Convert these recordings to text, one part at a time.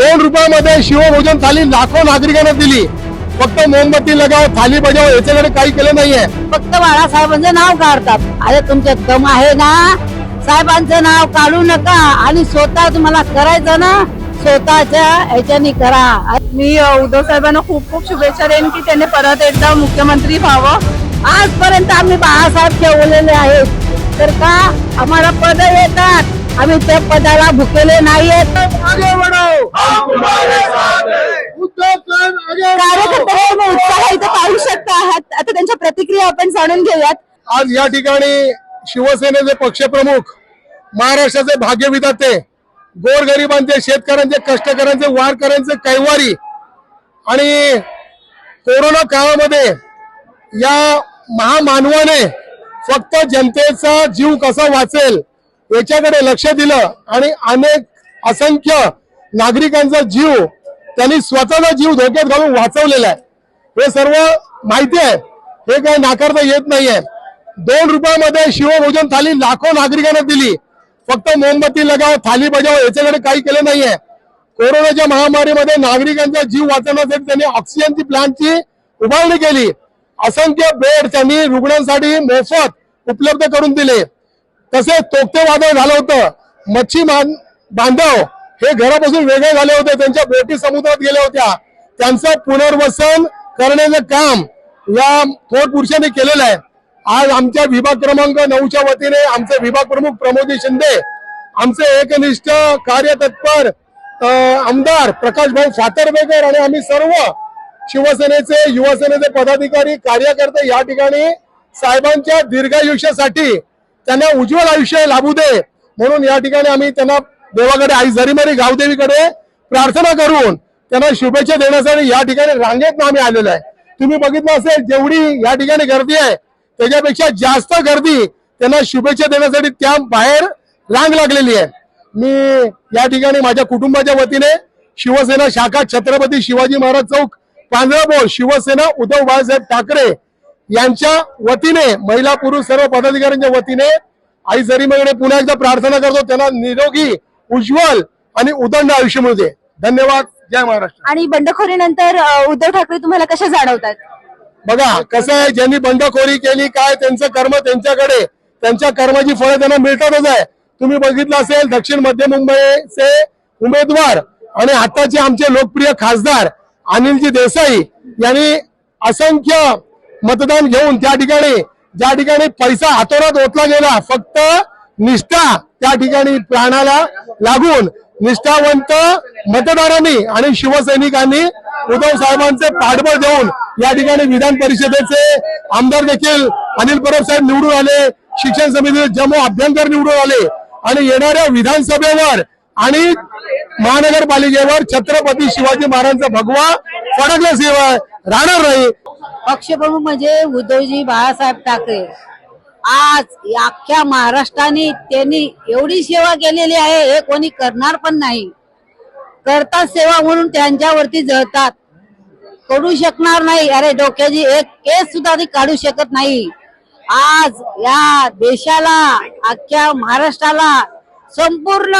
रुपयामध्ये शिवभोजन थाली लाखो नागरिकांना दिली. फक्त मोमबत्ती लगाव थाली बजाव याच्याकडे काही केलं नाहीये. फक्त बाळासाहेबांचं नाव काढतात. अरे तुमच्यात दम आहे ना? साहेबांचं नाव काढू नका आणि स्वतः तुम्हाला करायचं ना स्वतःच्या ह्याच्यानी करा. मी उद्धव साहेबांना खूप खूप शुभेच्छा देईन की त्यांनी परत एकदा मुख्यमंत्री व्हावं. आजपर्यंत आम्ही बाळासाहेब ठेवलेले आहेत. तर का? आम्हाला पद येतात. आम्ही त्या पदाला भुकेले नाहीयेत. आगे उत्साह पाहू शकता आहात. आता त्यांच्या प्रतिक्रिया आपण जाणून घेऊयात. आज या ठिकाणी शिवसेनेचे पक्षप्रमुख महाराष्ट्राचे भाग्यविधाते गोरगरिबांचे शेतकऱ्यांचे कष्टकऱ्यांचे वारकऱ्यांचे कैवारी आणि कोरोना काळामध्ये या महामानवाने फक्त जनतेचा जीव कसा वाचेल याच्याकडे लक्ष दिलं आणि अनेक असंख्य नागरिकांचा जीव त्यांनी स्वतःचा जीव धोक्यात घालून वाचवलेला आहे. हे सर्व माहिती आहे. हे काही नाकारता येत नाहीये. दोन रुपयामध्ये शिवभोजन थाली लाखो नागरिकांना दिली. फक्त मोमबत्ती लगाव थाली बजाव याच्याकडे काही केलं नाहीये. कोरोनाच्या महामारीमध्ये नागरिकांचा जीव वाचवण्यासाठी त्यांनी ऑक्सिजनची प्लांटची उभारणी केली. असंख्य बेड त्यांनी रुग्णांसाठी मोफत उपलब्ध करून दिले. तसेच तोकते वादळ झालं होतं. मच्छी बांधव हे घरापासून वेगळे झाले होते. त्यांच्या बोटी समुद्रात गेल्या होत्या. त्यांचं पुनर्वसन करण्याचं काम या थोर पुरुषांनी केलेलं आहे. आज आमच्या विभाग क्रमांक नऊच्या वतीने आमचे विभाग प्रमुख प्रमोदी शिंदे आमचे एकनिष्ठ कार्यतत्पर आमदार प्रकाशभाऊ फातर्वेकर आणि आम्ही सर्व शिवसेनेचे युवासेनेचे पदाधिकारी कार्यकर्ते या ठिकाणी साहेबांच्या दीर्घायुष्यासाठी त्यांना उज्ज्वल आयुष्य लाभू दे. म्हणून या ठिकाणी आम्ही त्यांना देवाकडे आई जरीमारी गावदेवीकडे प्रार्थना करून त्यांना शुभेच्छा देण्यासाठी या ठिकाणी रांगेत आम्ही आलेलो आहे. तुम्ही बघितलं असेल जेवढी या ठिकाणी गर्दी आहे त्याच्यापेक्षा जास्त गर्दी त्यांना शुभेच्छा देण्यासाठी त्या बाहेर रांग लागलेली आहे. मी या ठिकाणी माझ्या कुटुंबाच्या वतीने शिवसेना शाखा छत्रपती शिवाजी महाराज चौक पांढरा शिवसेना उद्धव बाळासाहेब ठाकरे यांच्या वतीने महिला पुरुष सर्व पदाधिकाऱ्यांच्या वतीने आई जरीमेकडे पुन्हा एकदा प्रार्थना करतो त्यांना निरोगी उज्ज्वल आणि उदंड आयुष्य मिळू दे. धन्यवाद. जय महाराष्ट्र. आणि बंडखोरीनंतर उद्धव ठाकरे तुम्हाला कशा जाणवतात? बघा कसं आहे ज्यांनी बंडखोरी केली काय त्यांचं कर्म त्यांच्याकडे त्यांच्या कर्माची फळं त्यांना मिळतातच आहे. तुम्ही बघितलं असेल दक्षिण मध्य मुंबईचे उमेदवार आणि आताचे आमचे लोकप्रिय खासदार अनिलजी देसाई यांनी असंख्य मतदान घेऊन त्या ठिकाणी ज्या ठिकाणी पैसा हातोरात ओतला गेला फक्त निष्ठा त्या ठिकाणी प्राणाला लागून निष्ठावंत मतदारांनी आणि शिवसैनिकांनी उद्धव साहेबांचे पाठबळ देऊन या ठिकाणी विधान परिषदेचे आमदार देखील अनिल परब साहेब निवडून आले शिक्षण समितीचे जम्मू अभ्यंकर निवडून आले आणि येणाऱ्या विधानसभेवर आणि महानगरपालिकेवर छत्रपती शिवाजी महाराजांचा भगवा फडकल्याशिवाय राहणार नाही. पक्षप्रमुख म्हणजे उद्धवजी बाळासाहेब ठाकरे. आज अख्ख्या महाराष्ट्राने त्यांनी एवढी सेवा केलेली आहे हे कोणी करणार पण नाही. करतात सेवा म्हणून त्यांच्यावरती जळतात. करू शकणार नाही. अरे डोक्याची एक केस सुद्धा ती काढू शकत नाही. आज या देशाला अख्ख्या महाराष्ट्राला संपूर्ण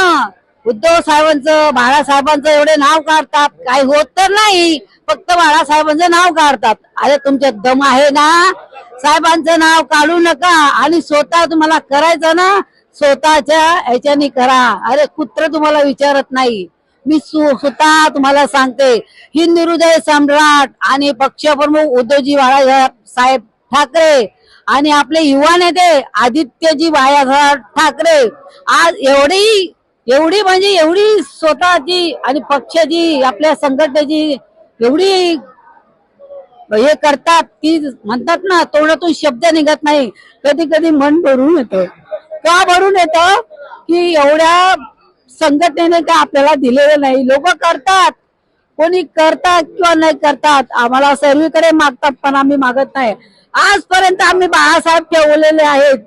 उद्धव साहेबांचं बाळासाहेबांचं एवढे नाव काढतात. काही होत तर नाही. फक्त बाळासाहेबांचं नाव काढतात. अरे तुमच्या दम आहे ना? साहेबांचं नाव काढू नका. आणि स्वतः तुम्हाला करायचं ना स्वतःच्या ह्याच्यानी करा. अरे कुत्र तुम्हाला विचारत नाही. मी सु- स्वतः तुम्हाला सांगते. हिंद हृदय सम्राट आणि पक्षप्रमुख उद्धवजी बाळासाहेब साहेब ठाकरे आणि आपले युवा नेते आदित्यजी बाळासाहेब ठाकरे. आज एवढी एवढी म्हणजे एवढी स्वतःची आणि पक्षाची आपल्या संघटनेची एवढी हे करतात ती म्हणतात ना तोंडातून शब्द निघत नाही. कधी कधी मन भरून येतं. का भरून येतं? की एवढ्या संघटनेने का आपल्याला दिलेलं नाही. लोक करतात. कोणी करतात किंवा नाही करतात आम्हाला सर्वीकडे मागतात पण आम्ही मागत नाही. आजपर्यंत आम्ही बाळासाहेब ठेवलेले आहेत.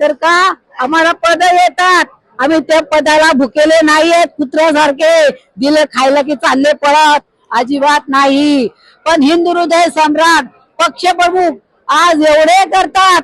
तर का? आम्हाला पद येतात. आम्ही त्या पदाला भुकेले नाहीयेत कुत्र्यासारखे दिले खायला की चालले पळत. अजिबात नाही. पण हिंदू हृदय सम्राट पक्षप्रमुख आज एवढे करतात.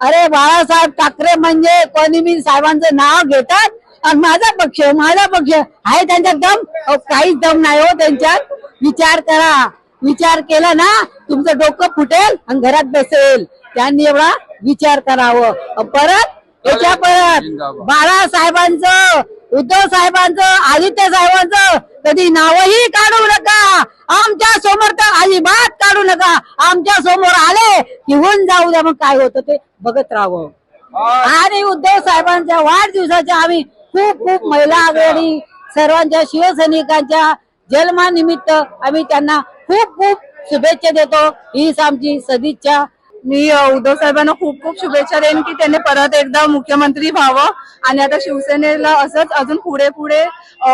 अरे बाळासाहेब ठाकरे म्हणजे कोणी मी साहेबांचं नाव घेतात? आणि माझा पक्ष माझा पक्ष आहे त्यांच्यात दम? काहीच दम नाही हो त्यांच्यात. विचार करा. विचार केला ना तुमचं डोकं फुटेल आणि घरात बसेल. त्यांनी एवढा विचार करावं. परत याच्या परत बाळासाहेबांचं उद्धव साहेबांचं आदित्य साहेबांचं कधी नावही काढू नका. आमच्यासमोर तर अजिबात काढू नका. आमच्यासमोर आले की होऊन जाऊ द्या. मग काय होतं ते बघत राहावं. आणि उद्धव साहेबांच्या वाढदिवसाच्या आम्ही खूप खूप महिला आघाडी सर्वांच्या शिवसैनिकांच्या जन्मानिमित्त आम्ही त्यांना खूप खूप शुभेच्छा देतो. हीच आमची सदिच्छा. मी उद्धव साहेबांना खूप खूप शुभेच्छा देईन की त्यांनी परत एकदा मुख्यमंत्री व्हावं. आणि आता शिवसेनेला असंच अजून पुढे पुढे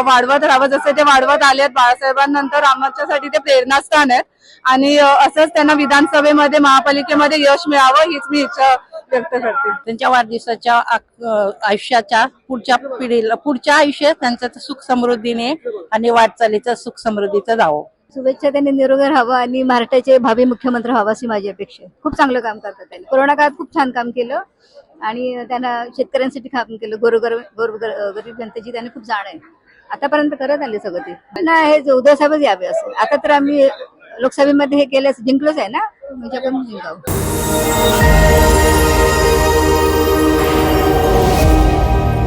वाढवत राहावं. जसे ते वाढवत आले आहेत बाळासाहेबांनंतर आमच्यासाठी ते प्रेरणास्थान आहेत. आणि असंच त्यांना विधानसभेमध्ये महापालिकेमध्ये यश मिळावं हीच मी इच्छा व्यक्त करते. त्यांच्या वाढदिवसाच्या आयुष्याच्या पुढच्या पिढीला पुढच्या आयुष्यात त्यांचं सुख समृद्धीने आणि वाटचालीचं सुख समृद्धीचं जावं. शुभेच्छा त्यांनी निरोगी राहावं आणि महाराष्ट्राचे भावी मुख्यमंत्री व्हावं अशी माझी अपेक्षा आहे. खूप चांगलं काम करतात त्यांनी. कोरोना काळात खूप छान काम केलं आणि त्यांना शेतकऱ्यांसाठी काम केलं. गोरगर गोर गरीब जनतेची त्यांनी खूप जाण आहे. आतापर्यंत करत आले सगळं ते. नाही हे उदयसाहेबच यावे असं आता तर आम्ही लोकसभेमध्ये हे केलं जिंकलोच आहे ना? म्हणजे आपण जिंकावं.